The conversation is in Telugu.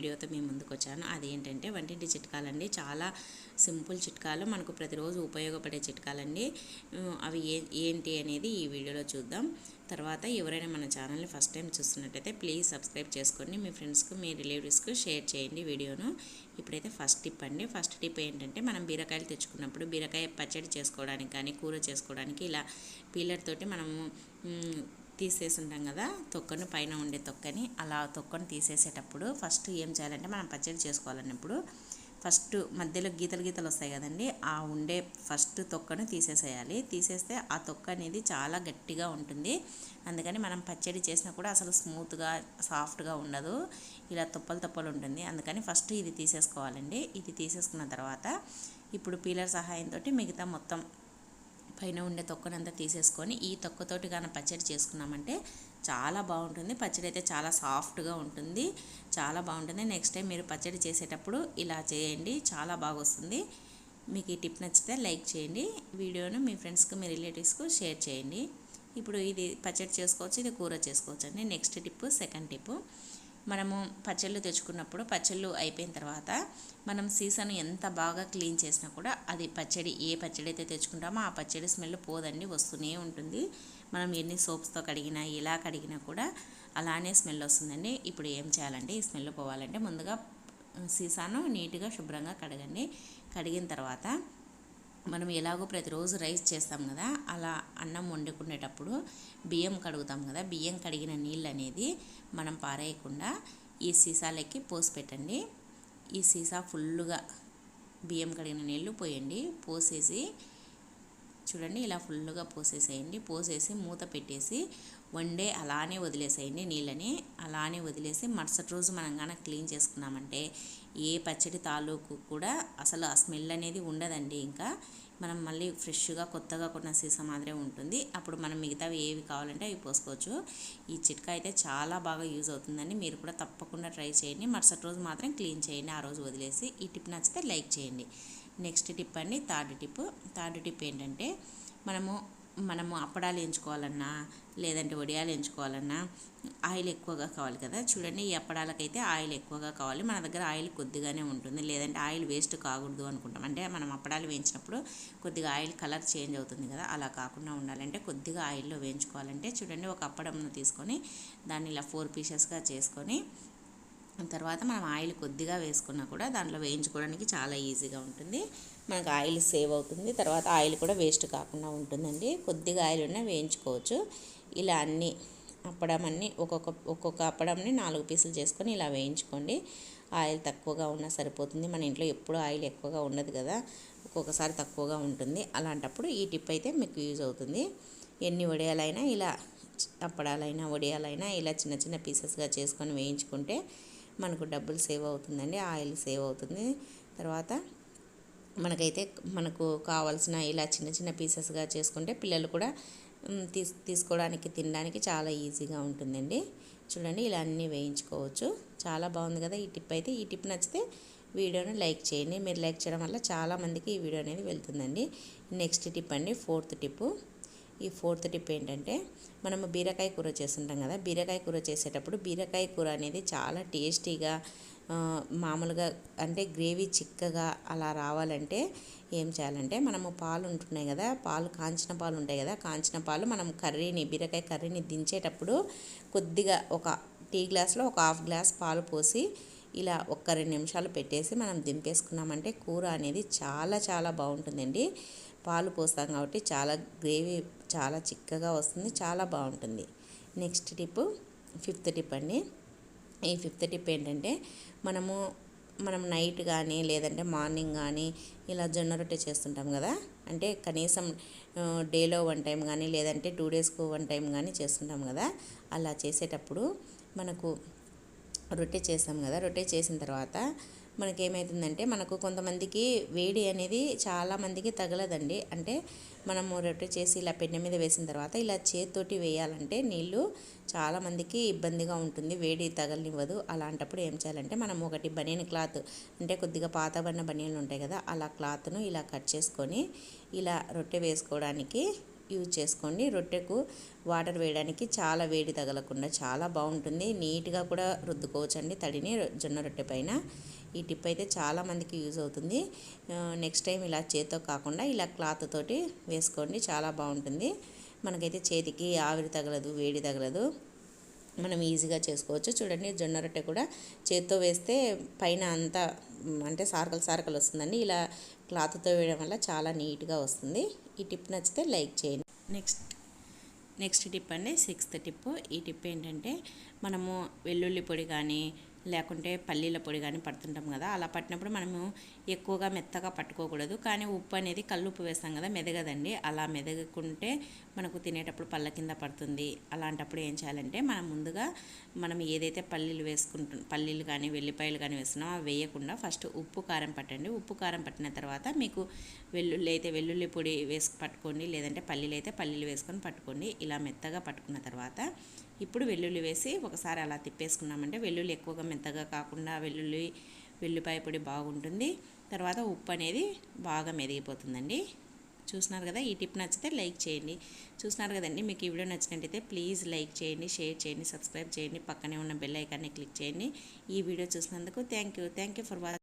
వీడియోతో మేము ముందుకు వచ్చాను అదేంటంటే వంటింటి చిట్కాలండి. చాలా సింపుల్ చిట్కాలు. మనకు ప్రతిరోజు ఉపయోగపడే చిట్కాలండి. అవి ఏ ఏంటి అనేది ఈ వీడియోలో చూద్దాం. తర్వాత ఎవరైనా మన ఛానల్ని ఫస్ట్ టైం చూస్తున్నట్టయితే ప్లీజ్ సబ్స్క్రైబ్ చేసుకోండి మీ ఫ్రెండ్స్కి మీ రిలేటివ్స్కు షేర్ చేయండి వీడియోను. ఇప్పుడైతే ఫస్ట్ టిప్ అండి. ఫస్ట్ టిప్ ఏంటంటే మనం బీరకాయలు తెచ్చుకున్నప్పుడు బీరకాయ పచ్చడి చేసుకోవడానికి కానీ కూర చేసుకోవడానికి ఇలా పీలర్ తోటి మనము తీసేసి ఉంటాం కదా తొక్కను పైన ఉండే తొక్కని అలా తొక్కను తీసేసేటప్పుడు ఫస్ట్ ఏం చేయాలంటే మనం పచ్చడి చేసుకోవాలన్నప్పుడు ఫస్ట్ మధ్యలో గీతలు గీతలు వస్తాయి కదండి ఆ ఉండే ఫస్ట్ తొక్కను తీసేసేయాలి. తీసేస్తే ఆ తొక్క అనేది చాలా గట్టిగా ఉంటుంది. అందుకని మనం పచ్చడి చేసినా కూడా అసలు స్మూత్గా సాఫ్ట్గా ఉండదు. ఇలా తొప్పలు తొప్పలు ఉంటుంది. అందుకని ఫస్ట్ ఇది తీసేసుకోవాలండి. ఇది తీసేసుకున్న తర్వాత ఇప్పుడు పీలర్ సహాయంతో మిగతా మొత్తం పైన ఉండే తొక్కనంతా తీసేసుకొని ఈ తొక్కతోటి కానీ పచ్చడి చేసుకున్నామంటే చాలా బాగుంటుంది. పచ్చడి అయితే చాలా సాఫ్ట్గా ఉంటుంది. చాలా బాగుంటుంది. నెక్స్ట్ టైం మీరు పచ్చడి చేసేటప్పుడు ఇలా చేయండి. చాలా బాగా వస్తుంది మీకు ఈ టిప్ నచ్చితే లైక్ చేయండి. వీడియోను మీ ఫ్రెండ్స్కి మీ రిలేటివ్స్కు షేర్ చేయండి. ఇప్పుడు ఇది పచ్చడి చేసుకోవచ్చు ఇది కూర చేసుకోవచ్చు అండి నెక్స్ట్ టిప్ సెకండ్ టిప్ మనము పచ్చళ్ళు తెచ్చుకున్నప్పుడు పచ్చళ్ళు అయిపోయిన తర్వాత మనం సీసాను ఎంత బాగా క్లీన్ చేసినా కూడా అది పచ్చడి ఏ పచ్చడి అయితే తెచ్చుకుంటామో ఆ పచ్చడి స్మెల్ పోదండి వస్తూనే ఉంటుంది. మనం ఎన్ని సోప్స్తో కడిగినా ఎలా కడిగినా కూడా అలానే స్మెల్ వస్తుందండి. ఇప్పుడు ఏం చేయాలంటే ఈ స్మెల్ పోవాలంటే ముందుగా సీసాను నీట్గా శుభ్రంగా కడగండి. కడిగిన తర్వాత మనం ఎలాగో ప్రతిరోజు రైస్ చేస్తాం కదా అలా అన్నం వండుకునేటప్పుడు బియ్యం కడుగుతాం కదా బియ్యం కడిగిన నీళ్ళు అనేది మనం పారేయకుండా ఈ సీసాలకి పోసి పెట్టండి. ఈ సీసా ఫుల్లుగా బియ్యం కడిగిన నీళ్ళు పోయండి. పోసేసి చూడండి ఇలా ఫుల్గా పోసేసేయండి. పోసేసి మూత పెట్టేసి వన్ డే అలానే వదిలేసేయండి నీళ్ళని. అలానే వదిలేసి మరుసటి రోజు మనం కానీ క్లీన్ చేసుకున్నామంటే ఏ పచ్చడి తాలూకు కూడా అసలు ఆ స్మెల్ అనేది ఉండదండి. ఇంకా మనం మళ్ళీ ఫ్రెష్గా కొత్తగా కొన్న సీసా మాదిరే ఉంటుంది. అప్పుడు మనం మిగతావి ఏవి కావాలంటే అవి పోసుకోవచ్చు. ఈ చిట్కా అయితే చాలా బాగా యూజ్ అవుతుందండి. మీరు కూడా తప్పకుండా ట్రై చేయండి. మరుసటి రోజు మాత్రం క్లీన్ చేయండి. ఆ రోజు వదిలేసి ఈ టిప్ నచ్చితే లైక్ చేయండి. నెక్స్ట్ టిప్ అండి థర్డ్ టిప్. థర్డ్ టిప్ ఏంటంటే మనము మనము అప్పడాలు ఎంచుకోవాలన్నా లేదంటే వడియాలు ఎంచుకోవాలన్నా ఆయిల్ ఎక్కువగా కావాలి కదా. చూడండి ఈ అప్పడాలకైతే ఆయిల్ ఎక్కువగా కావాలి. మన దగ్గర ఆయిల్ కొద్దిగానే ఉంటుంది. లేదంటే ఆయిల్ వేస్ట్ కాకూడదు అనుకుంటాం. అంటే మనం అప్పడాలు వేయించినప్పుడు కొద్దిగా ఆయిల్ కలర్ చేంజ్ అవుతుంది కదా. అలా కాకుండా ఉండాలంటే కొద్దిగా ఆయిల్లో వేయించుకోవాలంటే చూడండి ఒక అప్పడంను తీసుకొని దాన్ని ఇలా ఫోర్ పీసెస్గా చేసుకొని తర్వాత మనం ఆయిల్ కొద్దిగా వేసుకున్నా కూడా దాంట్లో వేయించుకోవడానికి చాలా ఈజీగా ఉంటుంది. మనకు ఆయిల్ సేవ్ అవుతుంది. తర్వాత ఆయిల్ కూడా వేస్ట్ కాకుండా ఉంటుందండి. కొద్దిగా ఆయిల్ ఉన్నా వేయించుకోవచ్చు. ఇలా అన్నీ అప్పడం అన్ని ఒక్కొక్క ఒక్కొక్క అప్పడంని నాలుగు పీసులు చేసుకొని ఇలా వేయించుకోండి. ఆయిల్ తక్కువగా ఉన్నా సరిపోతుంది. మన ఇంట్లో ఎప్పుడు ఆయిల్ ఎక్కువగా ఉండదు కదా. ఒక్కొక్కసారి తక్కువగా ఉంటుంది. అలాంటప్పుడు ఈ టిప్ అయితే మీకు యూజ్ అవుతుంది. ఎన్ని వడియాలైనా ఇలా అప్పడాలైనా వడియాలైనా ఇలా చిన్న చిన్న పీసెస్గా చేసుకొని వేయించుకుంటే మనకు డబ్బులు సేవ్ అవుతుందండి. ఆయిల్ సేవ్ అవుతుంది. తర్వాత మనకైతే మనకు కావాల్సిన ఇలా చిన్న చిన్న పీసెస్గా చేసుకుంటే పిల్లలు కూడా తీసు తీస్ తీసుకోవడానికి తినడానికి చాలా ఈజీగా ఉంటుందండి. చూడండి ఇలా అన్నీ వేయించుకోవచ్చు. చాలా బాగుంది కదా ఈ టిప్ అయితే. ఈ టిప్ నచ్చితే వీడియోని లైక్ చేయండి. మీరు లైక్ చేయడం వల్ల చాలామందికి ఈ వీడియో అనేది వెళ్తుందండి. నెక్స్ట్ టిప్ అండి ఫోర్త్ టిప్పు. ఈ ఫోర్త్ టిప్ ఏంటంటే మనము బీరకాయ కూర చేస్తుంటాం కదా. బీరకాయ కూర చేసేటప్పుడు బీరకాయ కూర అనేది చాలా టేస్టీగా మామూలుగా అంటే గ్రేవీ చిక్కగా అలా రావాలంటే ఏం చేయాలంటే మనము పాలు ఉంటున్నాయి కదా పాలు కాంచిన పాలు ఉంటాయి కదా కాంచిన పాలు మనం కర్రీని బీరకాయ కర్రీని దించేటప్పుడు కొద్దిగా ఒక టీ గ్లాస్లో ఒక హాఫ్ గ్లాస్ పాలు పోసి ఇలా ఒక్క రెండు నిమిషాలు పెట్టేసి మనం దింపేసుకున్నామంటే కూర అనేది చాలా చాలా బాగుంటుందండి. పాలు పోస్తాం కాబట్టి చాలా గ్రేవీ చాలా చిక్కగా వస్తుంది చాలా బాగుంటుంది. నెక్స్ట్ టిప్ ఫిఫ్త్ టిప్ అండి ఈ ఫిఫ్త్ టిప్ ఏంటంటే మనము మనం నైట్ కానీ లేదంటే మార్నింగ్ కానీ ఇలా జొన్న రొట్టె చేస్తుంటాం కదా. అంటే కనీసం డేలో వన్ టైం కానీ లేదంటే టూ డేస్కు వన్ టైం కానీ చేస్తుంటాం కదా. అలా చేసేటప్పుడు మనకు రొట్టె చేస్తాం కదా. రొట్టె చేసిన తర్వాత మనకేమవుతుందంటే మనకు కొంతమందికి వేడి అనేది చాలామందికి తగలదండి. అంటే మనము రొట్టె చేసి ఇలా పెన్నె మీద వేసిన తర్వాత ఇలా చేతితోటి వేయాలంటే నీళ్ళు చాలామందికి ఇబ్బందిగా ఉంటుంది. వేడి తగలనివ్వదు. అలాంటప్పుడు ఏం చేయాలంటే మనం ఒకటి బనియన్ క్లాత్ అంటే కొద్దిగా పాతబడిన బనియన్లు ఉంటాయి కదా అలా క్లాత్ను ఇలా కట్ చేసుకొని ఇలా రొట్టె వేసుకోవడానికి యూజ్ చేసుకోండి. రొట్టెకు వాటర్ వేయడానికి చాలా వేడి తగలకుండా చాలా బాగుంటుంది. నీట్గా కూడా రుద్దుకోవచ్చండి తడిని జొన్న రొట్టె పైన. ఈ టిప్ అయితే చాలామందికి యూజ్ అవుతుంది. నెక్స్ట్ టైం ఇలా చేత్తో కాకుండా ఇలా క్లాత్ తోటి వేసుకోండి చాలా బాగుంటుంది. మనకైతే చేతికి ఆవిరి తగలదు వేడి తగలదు. మనం ఈజీగా చేసుకోవచ్చు. చూడండి జొన్న రొట్టె కూడా చేత్తో వేస్తే పైన అంతా అంటే సారకలు సారకలు వస్తుందండి. ఇలా క్లాత్తో వేయడం వల్ల చాలా నీట్గా వస్తుంది. ఈ టిప్ నచ్చితే లైక్ చేయండి. నెక్స్ట్ నెక్స్ట్ టిప్ అండి సిక్స్త్ టిప్. ఈ టిప్ ఏంటంటే మనము వెల్లుల్లి పొడి కానీ లేకుంటే పల్లీల పొడి కానీ పడుతుంటాం కదా అలా పట్టినప్పుడు మనము ఎక్కువగా మెత్తగా పట్టుకోకూడదు. కానీ ఉప్పు అనేది కల్లుప్పు వేస్తాం కదా మెదగదండి. అలా మెదగకుంటే మనకు తినేటప్పుడు పళ్ళ కింద పడుతుంది. అలాంటప్పుడు ఏం చేయాలంటే మనం ముందుగా మనం ఏదైతే పల్లీలు వేసుకుంటు పల్లీలు కానీ వెల్లిపాయలు కానీ వేస్తున్నామో అవి వేయకుండా ఫస్ట్ ఉప్పు కారం పట్టండి. ఉప్పు కారం పట్టిన తర్వాత మీకు వెల్లుల్లి అయితే వెల్లుల్లి పొడి వేసి పట్టుకోండి. లేదంటే పల్లీలు అయితే పల్లీలు వేసుకొని పట్టుకోండి. ఇలా మెత్తగా పట్టుకున్న తర్వాత ఇప్పుడు వెల్లుల్లి వేసి ఒకసారి అలా తిప్పేసుకున్నామంటే వెల్లుల్లి ఎక్కువగా మెత్తగా కాకుండా వెల్లుల్లి వెల్లిపాయ పొడి బాగుంటుంది. తర్వాత ఉప్పు అనేది బాగా మెదిగిపోతుందండి. చూస్తున్నారు కదా ఈ టిప్ నచ్చితే లైక్ చేయండి. చూస్తున్నారు కదండి మీకు ఈ వీడియో నచ్చినట్టయితే ప్లీజ్ లైక్ చేయండి షేర్ చేయండి సబ్స్క్రైబ్ చేయండి పక్కనే ఉన్న బెల్ ఐకాన్ని క్లిక్ చేయండి. ఈ వీడియో చూసినందుకు thank you. Thank you for watching